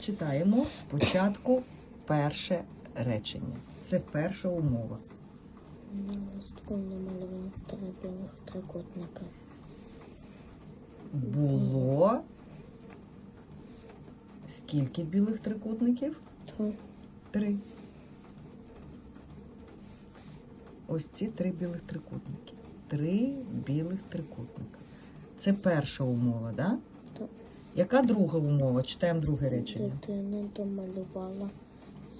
читаємо спочатку перше речення. Це перша умова. На листку намалював три білих трикутника. Було скільки білих трикутників? Три. Три. Ось ці три білих трикутники. Три білих трикутника. Це перша умова, да? Яка друга умова? Читаємо друге речення. Дитина домалювала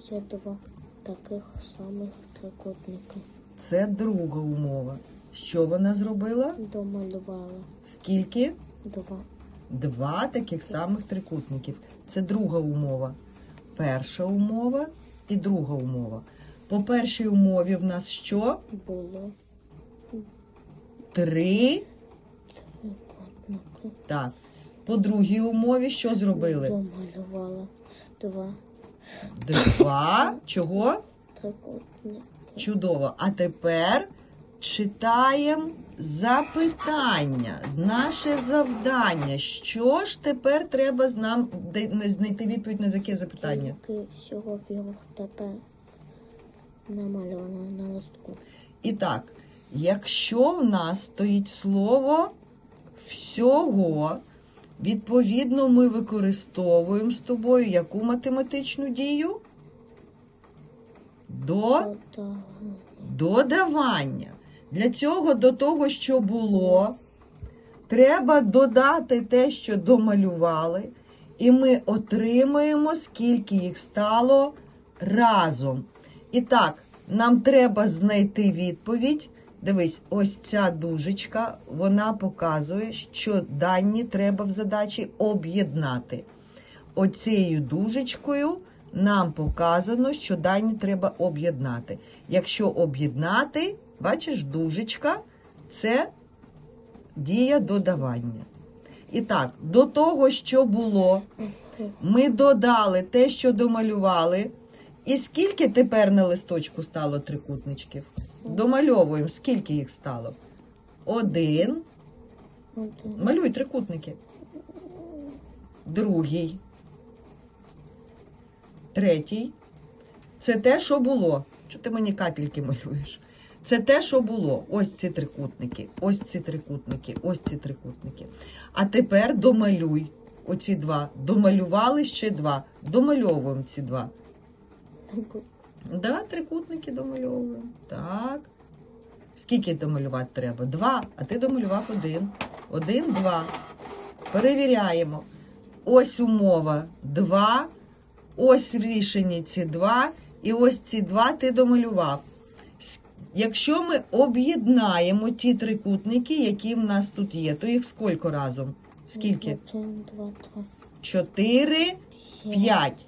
ще два таких самих трикутника. Це друга умова. Що вона зробила? Домалювала Скільки? два. Два таких самих трикутників. Це друга умова. Перша умова і друга умова. По першій умові в нас що? Було Три. трикутники. Так. По другій умові що зробили? Домалювала два Два. Чого? трикутники. Чудово. А тепер читаємо запитання, наше завдання. Що ж тепер треба з нам де- не знайти відповідь на яке запитання? Скільки всього білих тепер намальовано на листку. І так, якщо в нас стоїть слово всього, відповідно, ми використовуємо з тобою яку математичну дію? До додавання. Для цього до того, що було, треба додати те, що домалювали, і ми отримаємо, скільки їх стало разом. І так, нам треба знайти відповідь. Дивись, ось ця дужечка, вона показує, що дані треба в задачі об'єднати. Оцією дужечкою нам показано, що дані треба об'єднати. Якщо об'єднати, бачиш, дужечка це дія додавання. І так, до того, що було, ми додали те, що домалювали. І скільки тепер на листочку стало трикутничків? Домальовуємо, скільки їх стало? Один. Малюй трикутники. Другий. Третій. Це те, що було. Що ти мені капельки малюєш? Це те, що було. Ось ці трикутники, ось ці трикутники, ось ці трикутники. А тепер домалюй оці два. Домалювали ще два. Домальовуємо ці два. Да, трикутники домальовуємо. Так. Скільки домалювати треба? Два. А ти домалював один. Один, два. Перевіряємо. Ось умова. Два. Ось рішення ці два. І ось ці два ти домалював. Якщо ми об'єднаємо ті трикутники, які в нас тут є, то їх скільки разом? Скільки? Один, два, три. Чотири, п'ять.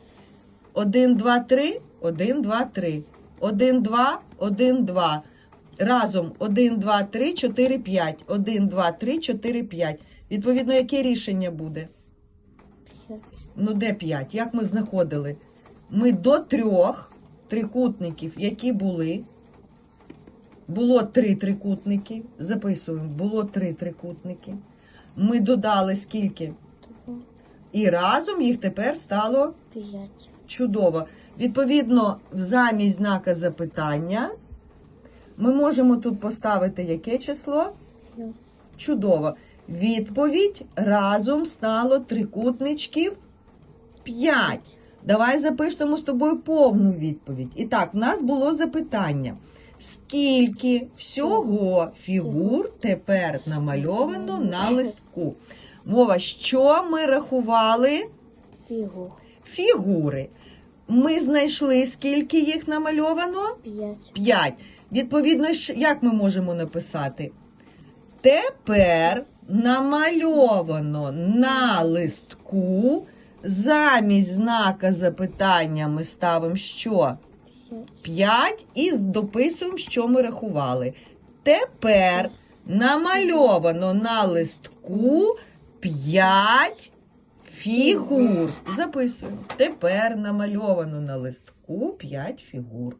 Один, два, три, один, два, три. Один, два, один, два. Разом один, два, три, чотири, п'ять. Один, два, три, чотири, п'ять. Відповідно, яке рішення буде? П'ять. Ну, де 5? Як ми знаходили? Ми до трьох трикутників, які були. Було три трикутники. Записуємо, було три трикутники. Ми додали скільки? І разом їх тепер стало п'ять. чудово. Відповідно, замість знака запитання ми можемо тут поставити яке число? Чудово. Відповідь разом стало трикутничків 5. Давай запишемо з тобою повну відповідь. І так, в нас було запитання. Скільки всього фігур тепер намальовано на листку? Мова, що ми рахували? Фігур. Фігури. Ми знайшли, скільки їх намальовано? П'ять. 5. Відповідно, як ми можемо написати? Тепер намальовано на листку. Замість знака запитання ми ставимо що? П'ять. 5 і дописуємо, що ми рахували. Тепер намальовано на листку 5 фігур. Записуємо. Тепер намальовано на листку 5 фігур.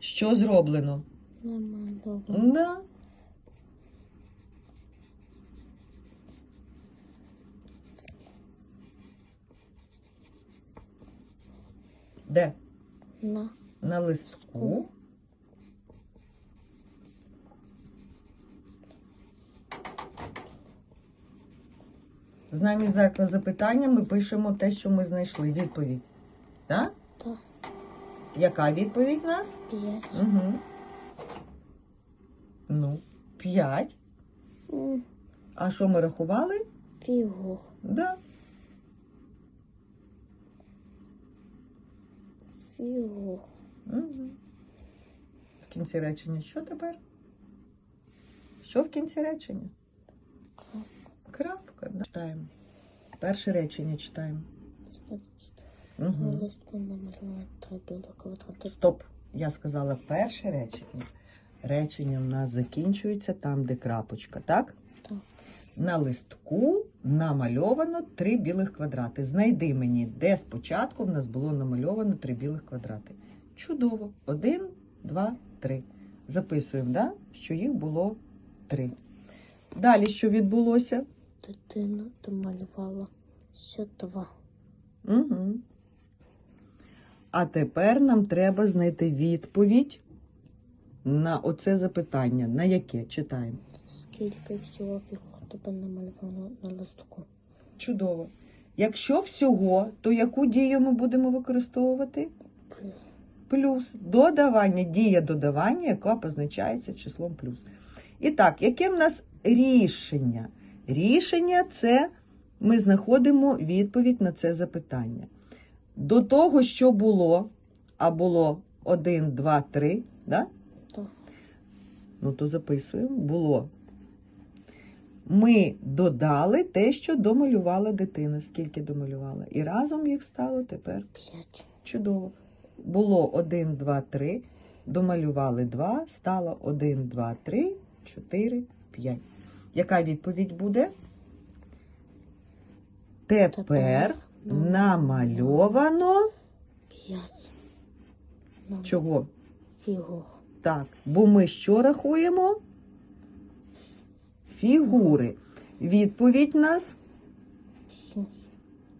Що зроблено? Намальовано. Да. Де? На На листку. Замість знаку запитання ми пишемо те, що ми знайшли. Відповідь. Так? та Яка відповідь у нас? п'ять. Угу. Ну, п'ять. М, А що ми рахували? Фігур. Да. Фігур. Угу. В кінці речення що тепер? Що в кінці речення? Крапка. Да. Читаємо. Перше речення читаємо. Угу. Стоп. Я сказала перше речення. Речення в нас закінчується там, де крапочка, так? Так. На листку намальовано три білих квадрати. Знайди мені, де спочатку в нас було намальовано три білих квадрати. Чудово. Один, два, три. Записуємо, да? що їх було три. Далі що відбулося? Дитина домалювала ще два. Угу. А тепер нам треба знайти відповідь на оце запитання. На яке? Читаємо. Скільки всього фігур тебе намальовано на листку? Чудово. Якщо всього, то яку дію ми будемо використовувати? Плюс. Плюс. Додавання, дія додавання, яка позначається числом плюс. І так, яке в нас рішення? Рішення це ми знаходимо відповідь на це запитання. До того, що було, а було 1, 2, 3, да? Так. ну то записуємо, було. Ми додали те, що домалювала дитина, скільки домалювала. І разом їх стало тепер П'ять. Чудово. Було 1, 2, 3. Домалювали 2. Стало 1, 2, 3, 4, 5. Яка відповідь буде? Тепер намальовано П'ять. Чого? фігур. Так, бо ми що рахуємо? Фігури. Відповідь нас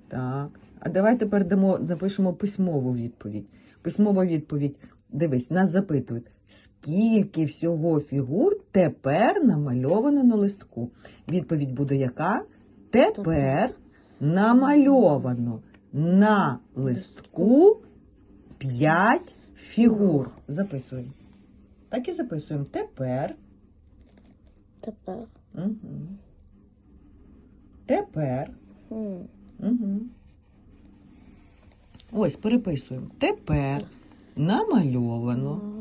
Так. А давай тепер дамо, напишемо письмову відповідь. Письмова відповідь. Дивись, нас запитують, скільки всього фігур тепер намальовано на листку. Відповідь буде яка? Тепер намальовано на листку 5 фігур. Записуємо. Так і записуємо. Тепер. Тепер. Угу. Тепер. Угу. Ось, переписуємо. Тепер намальовано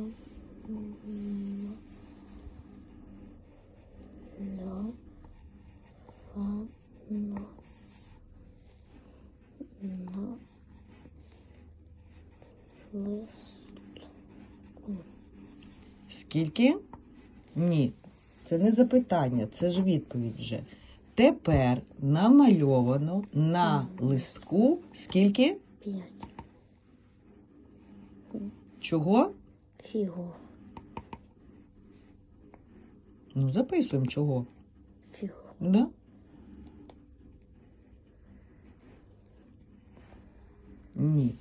скільки? Ні. Це не запитання, це ж відповідь вже. Тепер намальовано на листку скільки? П'ять. Чого? Фігур. Ну, записуємо чого. Фігур. Да? Ні.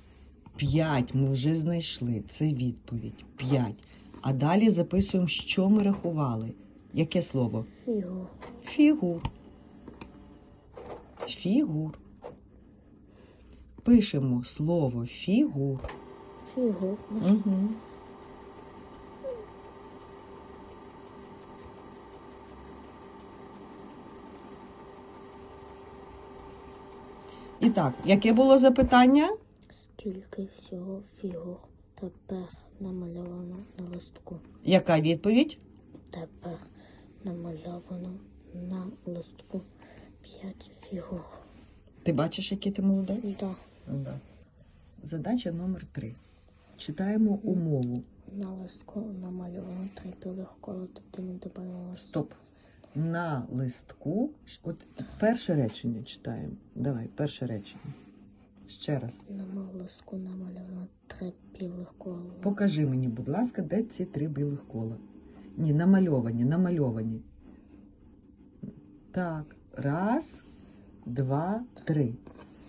П'ять ми вже знайшли. Це відповідь. П'ять. А далі записуємо, що ми рахували. Яке слово? Фігур. Фігур. Фігур. Пишемо слово фігур. Фігур. Угу. І так, яке було запитання? Скільки всього фігур тепер намальовано на листку? Яка відповідь? Тепер намальовано на листку п'ять фігур. Ти бачиш, який ти молодець? Да. Да. Задача номер три. Читаємо умову. На листку намальовано три білих кола, дитина добавила Стоп. На листку. От перше речення читаємо. Давай, перше речення. Ще раз. На малоску намалювала три білих кола. Покажи мені, будь ласка, де ці три білих кола. Ні, намальовані, намальовані. Так, раз, два, три.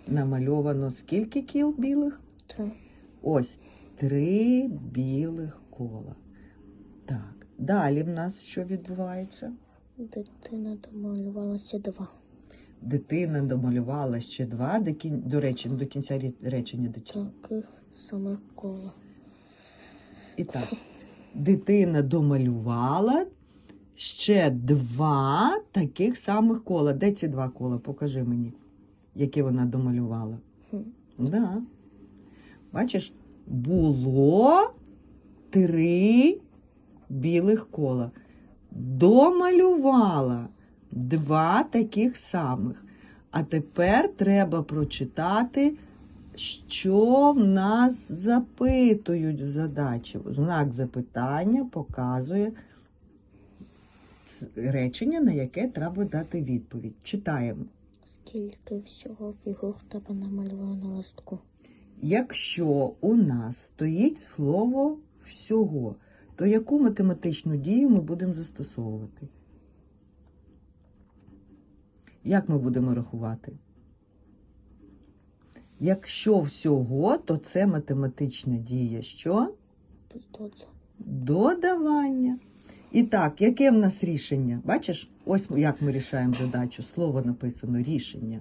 Намальовано скільки кіл білих? Три. Ось три білих кола. Так, далі в нас що відбувається? Дитина домалювалася два. Дитина домалювала ще два, до, кін... до речі, до кінця речення дочитала. Таких самих кола. І так, дитина домалювала ще два таких самих кола. Де ці два кола? Покажи мені, які вона домалювала. Хм. Да. Бачиш, було три білих кола. Домалювала два таких самих. А тепер треба прочитати, що в нас запитують в задачі. Знак запитання показує речення, на яке треба дати відповідь. Читаємо. Скільки всього фігур тебе намалювала на листку? Якщо у нас стоїть слово всього, то яку математичну дію ми будемо застосовувати? Як ми будемо рахувати? Якщо всього, то це математична дія. Що? Додавання. І так, яке в нас рішення? Бачиш, ось як ми рішаємо задачу. Слово написано рішення.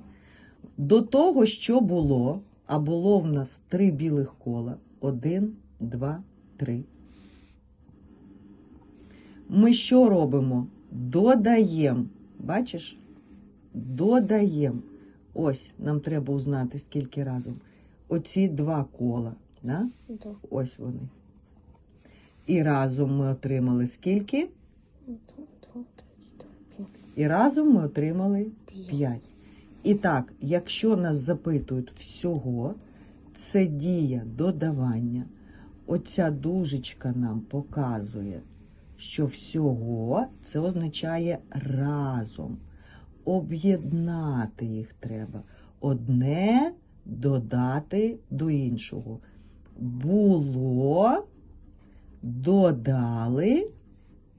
До того, що було, а було в нас три білих кола. Один, два, три. Ми що робимо? Додаємо. Бачиш? Додаємо. Ось нам треба узнати, скільки разом. Оці два кола. Да? да. Ось вони. І разом ми отримали скільки? І разом ми отримали П'ять. 5. І так, якщо нас запитують всього, це дія додавання. Оця дужечка нам показує, що всього це означає разом. Об'єднати їх треба. Одне додати до іншого. Було, додали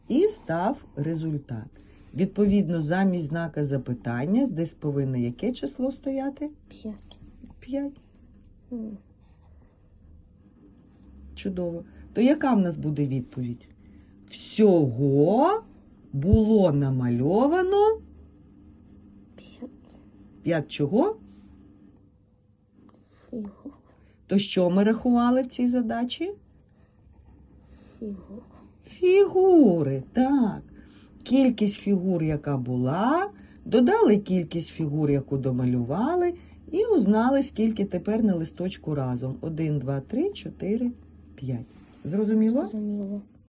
і став результат. Відповідно, замість знака запитання десь повинно яке число стояти? П'ять. 5. М. Чудово. То яка в нас буде відповідь? Всього було намальовано П'ять 5 чого? фігур. То що ми рахували в цій задачі? Фігур. Фігури, так. Кількість фігур, яка була, додали кількість фігур, яку домалювали, і узнали, скільки тепер на листочку разом. 1, 2, 3, 4, 5. Зрозуміло? Зрозуміло.